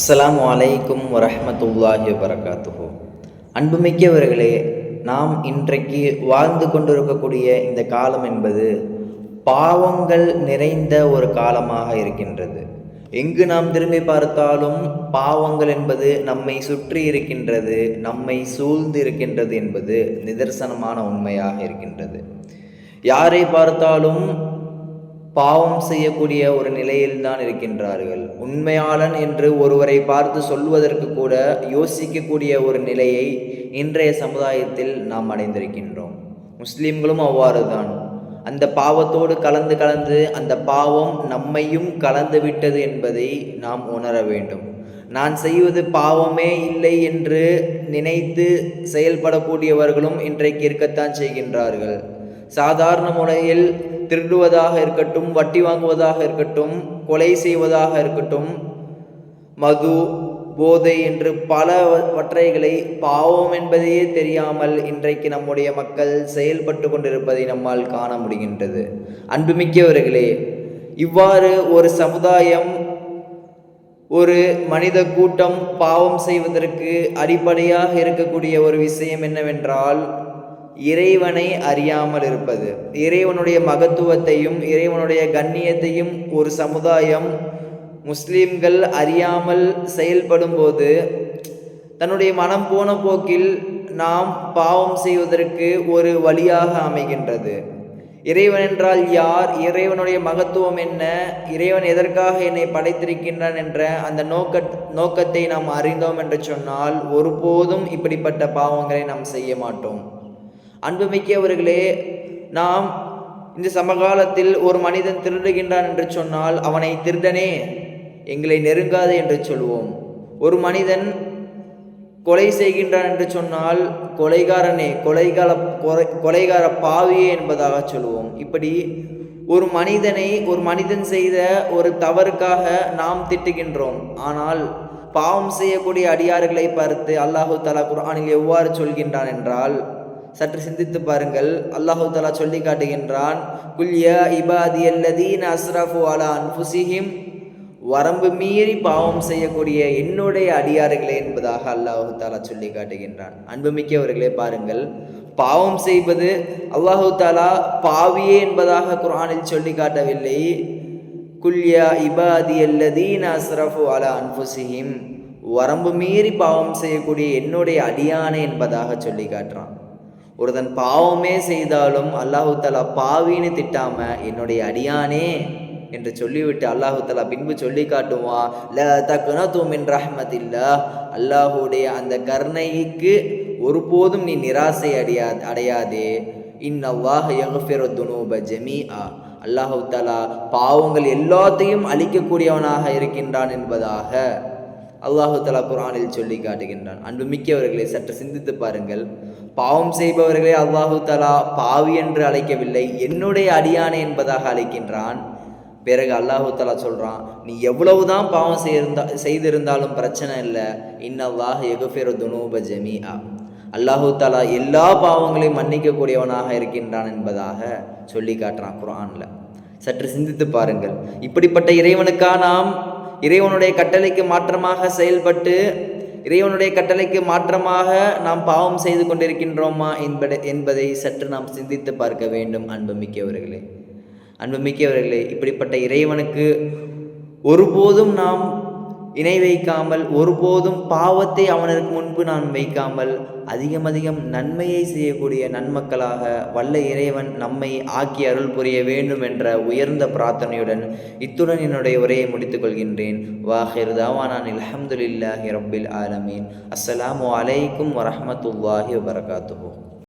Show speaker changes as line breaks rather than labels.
அஸ்ஸலாமு அலைக்கும் வரமத்துல்லாஹி வரகாத்துஹோ அன்புமிக்கவர்களே நாம் இன்றைக்கு வாழ்ந்து கொண்டிருக்கக்கூடிய இந்த காலம் என்பது பாவங்கள் நிறைந்த ஒரு காலமாக இருக்கின்றது. எங்கு நாம் திரும்பி பார்த்தாலும் பாவங்கள் என்பது நம்மை சுற்றி இருக்கின்றது நம்மை சூழ்ந்து இருக்கின்றது என்பது நிதர்சனமான உண்மையாக இருக்கின்றது. யாரை பார்த்தாலும் பாவம் செய்யக்கூடிய ஒரு நிலையில்தான் இருக்கின்றார்கள். உண்மையாளன் என்று ஒருவரை பார்த்து சொல்வதற்கு கூட யோசிக்கக்கூடிய ஒரு நிலையை இன்றைய சமுதாயத்தில் நாம் அடைந்திருக்கின்றோம். முஸ்லிம்களும் அவ்வாறு தான் அந்த பாவத்தோடு கலந்து கலந்து அந்த பாவம் நம்மையும் கலந்து விட்டது என்பதை நாம் உணர வேண்டும். நான் செய்வது பாவமே இல்லை என்று நினைத்து செயல்படக்கூடியவர்களும் இன்றைக்கு இருக்கத்தான் செய்கின்றார்கள். சாதாரண முறையில் திருடுவதாக இருக்கட்டும் வட்டி வாங்குவதாக இருக்கட்டும் கொலை செய்வதாக இருக்கட்டும் மது போதை என்று பல வற்றைகளை பாவம் என்பதையே தெரியாமல் இன்றைக்கு நம்முடைய மக்கள் செயல்பட்டு கொண்டிருப்பதை நம்மால் காண முடிகின்றது. அன்புமிக்கவர்களே இவ்வாறு ஒரு சமுதாயம் ஒரு மனித கூட்டம் பாவம் செய்வதற்கு அடிப்படையாக இருக்கக்கூடிய ஒரு விஷயம் என்னவென்றால் இறைவனை அறியாமல் இருப்பது. இறைவனுடைய மகத்துவத்தையும் இறைவனுடைய கண்ணியத்தையும் ஒரு சமுதாயம் முஸ்லீம்கள் அறியாமல் செயல்படும் போது தன்னுடைய மனம் போன போக்கில் நாம் பாவம் செய்வதற்கு ஒரு வழியாக அமைகின்றது. இறைவன் என்றால் யார்? இறைவனுடைய மகத்துவம் என்ன? இறைவன் எதற்காக என்னை படைத்திருக்கின்றான் என்ற அந்த நோக்க நோக்கத்தை நாம் அறிந்தோம் என்று சொன்னால் ஒருபோதும் இப்படிப்பட்ட பாவங்களை நாம் செய்ய மாட்டோம். அன்புமிக்கவர்களே நாம் இந்த சமகாலத்தில் ஒரு மனிதன் திருடுகின்றான் என்று சொன்னால் அவனை திருடனே எங்களை நெருங்காது என்று சொல்வோம். ஒரு மனிதன் கொலை செய்கின்றான் என்று சொன்னால் கொலைகாரனே கொலைகால கொலை கொலைகார பாவியே என்பதாக சொல்லுவோம் இப்படி ஒரு மனிதனை ஒரு மனிதன் செய்த ஒரு தவறுக்காக நாம் திட்டுகின்றோம். ஆனால் பாவம் செய்யக்கூடிய அடியார்களை பார்த்து அல்லாஹு தலா குரானில் எவ்வாறு சொல்கின்றான் என்றால் சற்று சிந்தித்து பாருங்கள். அல்லாஹு தாலா சொல்லி காட்டுகின்றான் குல்யா இபாதி அல்லதீன் அஸ்ரஃபு அலா அன்புசிஹிம் வரம்பு மீறி பாவம் செய்யக்கூடிய என்னுடைய அடியார்களே என்பதாக அல்லாஹு தாலா சொல்லி காட்டுகின்றான். அன்புமிக்கவர்களே பாருங்கள். பாவம் செய்வது அல்லாஹு தாலா பாவியே என்பதாக குரானில் சொல்லி காட்டவில்லை. குல்யா இபாதி அல்லதீன் அஸ்ரஃபு அலா அன்புசிஹிம் வரம்பு மீறி பாவம் செய்யக்கூடிய என்னுடைய அடியானே என்பதாக சொல்லி காட்டுறான். ஒருதன் பாவமே செய்தாலும் அல்லாஹு தலா பாவின்னு திட்டாம என்னுடைய அடியானே என்று சொல்லிவிட்டு அல்லாஹு தலா பின்பு சொல்லி காட்டுவான் ல தக்குனது மின் ரஹ்மத்தில்லா அல்லாஹுடைய அந்த கருணைக்கு ஒருபோதும் நீ நிராசை அடையா அடையாதே. இன்னல்லாஹ் யஃபிரு துனூப ஜமீஆ. அல்லாஹு தலா பாவங்கள் எல்லாத்தையும் அழிக்கக்கூடியவனாக இருக்கின்றான் என்பதாக அல்லாஹு தலா குரானில் சொல்லி காட்டுகின்றான். அன்பு மிக்கவர்களை சற்று சிந்தித்து பாருங்கள். பாவம் செய்பவர்களை அல்லாஹு தலா பாவி என்று அழைக்கவில்லை என்னுடைய அடியானை என்பதாக அழைக்கின்றான். பிறகு அல்லாஹு தலா சொல்கிறான் நீ எவ்வளவுதான் பாவம் செய்திருந்தா செய்திருந்தாலும் பிரச்சனை இல்லை. இன்னல்லாஹ் எகுஃபெரு துனூப ஜமீஆ. அல்லாஹு தாலா எல்லா பாவங்களையும் மன்னிக்கக்கூடியவனாக இருக்கின்றான் என்பதாக சொல்லி காட்டுறான் குரானில் சற்று சிந்தித்து பாருங்கள். இப்படிப்பட்ட இறைவனுக்கா நாம் இறைவனுடைய கட்டளைக்கு மாற்றமாக செயல்பட்டு இறைவனுடைய கட்டளைக்கு மாற்றமாக நாம் பாவம் செய்து கொண்டிருக்கின்றோமா என்பதை என்பதை சற்று நாம் சிந்தித்து பார்க்க வேண்டும் அன்புமிக்கவர்களே. அன்புமிக்கவர்களே இப்படிப்பட்ட இறைவனுக்கு ஒருபோதும் நாம் இணை வைக்காமல் ஒருபோதும் பாவத்தை அவனுக்கு முன்பு நான் வைக்காமல் அதிகம் அதிகம் நன்மையை செய்யக்கூடிய நன்மக்களாக வல்ல இறைவன் நம்மை ஆக்கி அருள் புரிய வேண்டும் என்ற உயர்ந்த பிரார்த்தனையுடன் இத்துடன் என்னுடைய உரையை முடித்துக் கொள்கின்றேன். வாஹிர் தாவானான் அல்ஹம்துலில்லாஹி ரப்பில் ஆலமீன். அஸ்ஸலாமு அலைக்கும் வரஹமத்துல்லாஹி வபரகாத்துஹு.